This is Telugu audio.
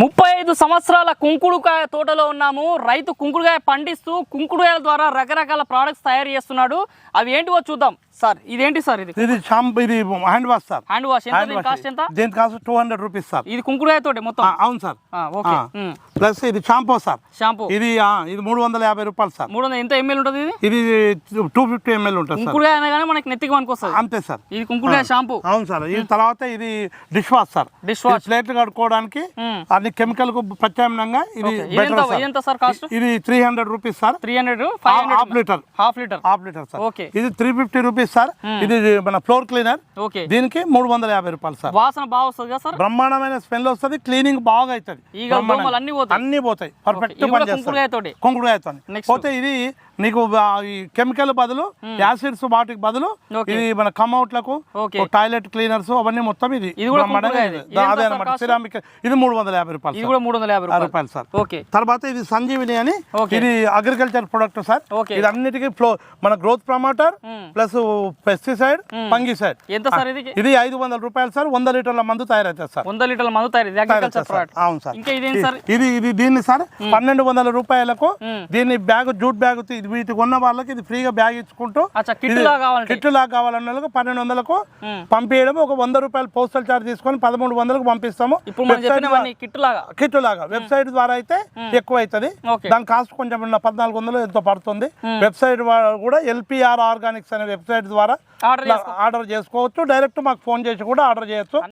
ముప్పై ఐదు సంవత్సరాల కుంకుడుకాయ తోటలో ఉన్నాము. రైతు కుంకుడుకాయ పండిస్తూ కుంకుడుకాయల ద్వారా రకరకాల ప్రోడక్ట్స్ తయారు చేస్తున్నాడు. అవి ఏంటివో చూద్దాం. సార్ ఇదేంటి సార్ ఇది? ఇది షాంపూ ఇది hand wash sir. Hand wash ఎంత వాష్ కాస్ట్ ఎంత? దీని cost two hundred rupees sir. ఇది కుంకుడుకాయ తోటి మొత్తం? అవును సార్. ఓకే. ప్లస్ ఇది షాంపూ సార్. షాంపూ. ఇది ఇది మూడు వందల యాభై రూపాయలు సార్. మూడు వందల ఎంత ఎంఎల్ ఉంటుంది ఇది? ఇది టూ ఫిఫ్టీ ఎంఎల్ ఉంటుంది కుంకుడుకాయ అనగానే మనకి నెత్తికి వస్తుంది అంతే సార్. ఇది కుంకుడుకాయ షాంపూ. అవును సార్. ఇది తర్వాత ఇది dish wash sir. Dish wash. ప్లేట్లు కడుక్కోవడానికి మ్మ్. అన్ని కెమికల్కు ప్రత్యామ్నాయంగా ఇది ఇదెంత సార్. ఇదెంత సార్ కాస్ట్ ఇది three hundred rupees sir three hundred five half hundred litre half litre half litre sir okay. ఇది త్రీ ఫిఫ్టీ రూపీస్ సార్ ఇది మన ఫ్లోర్ క్లీనర్ ఓకే దీనికి మూడు వందల యాభై రూపాయలు సార్ వాసన బాగా వస్తుంది కదా సార్ బ్రహ్మాండమైన స్మెల్ వస్తుంది క్లీనింగ్ బాగా అవుతుంది ఈగలు, బ్రహ్మాండంగా. దోమలు అన్నీ పోతాయి. అన్నీ పోతాయి పర్ఫెక్ట్ ఇది కూడా Next. పోతే ఇది నీకు ఆ, ఈ కెమికల్ బదులు యాసిడ్స్ వాటికి బదులు Okay. ఇది మన కమ్అట్లకు Okay. టాయిలెట్ క్లీనర్స్ అవన్నీ మొత్తం ఇది ఇది కూడా కుంకుడుకాయది. ఇది. ఇది ఎంత అదే సార్ అనమాట cost? సిరామిక్ ఇది మూడు వందల యాభై రూపాయలు ఇది. కూడా మూడు వందల యాభై రూపాయలు. సార్. ఓకే. తర్వాత ఇది సంజీవిని అని. ఇది అగ్రికల్చర్ ప్రొడక్ట్ సార్. ఇది అన్నిటికీ ఫ్లో మన growth promoter plus pesticide fungicide ఎంత సార్ ఇది ఇది ఐదు వందల రూపాయలు సార్. వంద లీటర్ల మందు తయారవుతుంది సార్. వంద లీటర్ల మందు అవును సార్. ఇంకా ఇదేంటి సార్? ఇది ఇది దీన్ని సార్ పన్నెండు వందల రూపాయలకు. దీన్ని బ్యాగ్ జూట్ బ్యాగ్ తీ- ఇది వీటి కొన్న వాళ్ళకి ఇది ఫ్రీగా బ్యాగ్ ఇచ్చుకుంటూ అచ్చా కిట్ లా కావాలంటే. కిట్ లాగా కావాలన్న వాళ్ళకి పన్నెండు వందలకు. పంపించడం ఒక వంద రూపాయలు పోస్టల్ చార్జ్ తీసుకొని పదమూడు వందలకు పంపిస్తాము. ఇప్పుడు కిట్ లాగా వెబ్సైట్ ద్వారా అయితే ఎక్కువ అవుతుంది. దాని కాస్ట్ కొంచెం ఉన్న పద్నాలుగు వందలు ఎంతో పడుతుంది. వెబ్సైట్ కూడా ఎల్పిఆర్ ఆర్గానిక్స్ అనే వెబ్సైట్ ద్వారా ఆర్డర్ చేసుకోవచ్చు. డైరెక్ట్ మాకు ఫోన్ చేసి కూడా ఆర్డర్ చేయొచ్చు.